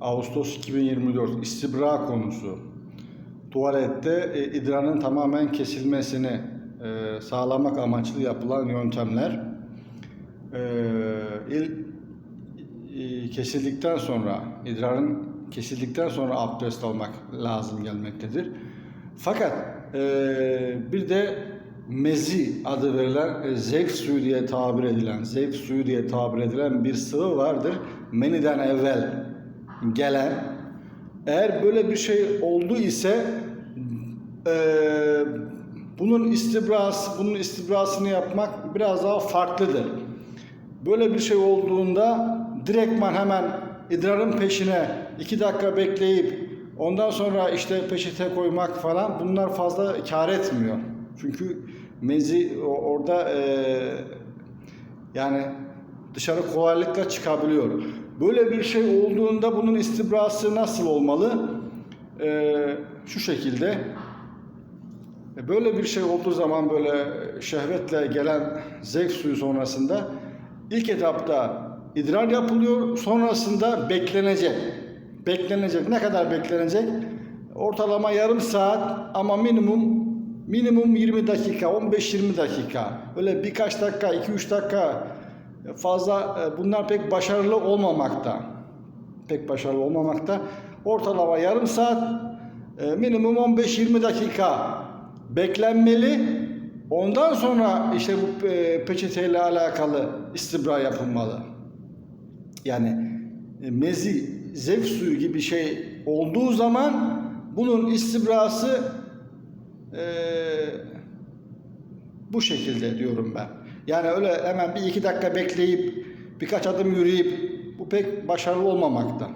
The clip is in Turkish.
Ağustos 2024 istibra konusu. Tuvalette e, idrarın tamamen kesilmesini e, sağlamak amaçlı yapılan yöntemler. E, il, e, kesildikten sonra, idrarın kesildikten sonra abdest almak lazım gelmektedir. Fakat e, bir de mezi adı verilen e, zevk suyu diye tabir edilen, zevk suyu diye tabir edilen bir sıvı vardır. Meniden evvel gelen. Eğer böyle bir şey oldu ise e, bunun istibrası, bunun istibrasını yapmak biraz daha farklıdır. Böyle bir şey olduğunda direktman hemen idrarın peşine iki dakika bekleyip ondan sonra işte peçete koymak falan bunlar fazla kar etmiyor. Çünkü mezi orada e, yani dışarı kolaylıkla çıkabiliyor. Böyle bir şey olduğunda bunun istibrası nasıl olmalı? E, şu şekilde. E, Böyle bir şey olduğu zaman böyle şehvetle gelen zevk suyu sonrasında ilk etapta idrar yapılıyor. Sonrasında beklenecek. Beklenecek. Ne kadar beklenecek? Ortalama yarım saat ama minimum minimum 20 dakika, 15-20 dakika. Öyle birkaç dakika, 2-3 dakika fazla e, bunlar pek başarılı olmamakta. Pek başarılı olmamakta. Ortalama yarım saat e, minimum 15-20 dakika beklenmeli. Ondan sonra işte bu e, peçeteyle alakalı istibra yapılmalı. Yani mezi, zevk suyu gibi şey olduğu zaman bunun istibrası e, bu şekilde diyorum ben. Yani öyle hemen bir iki dakika bekleyip birkaç adım yürüyüp bu pek başarılı olmamakta.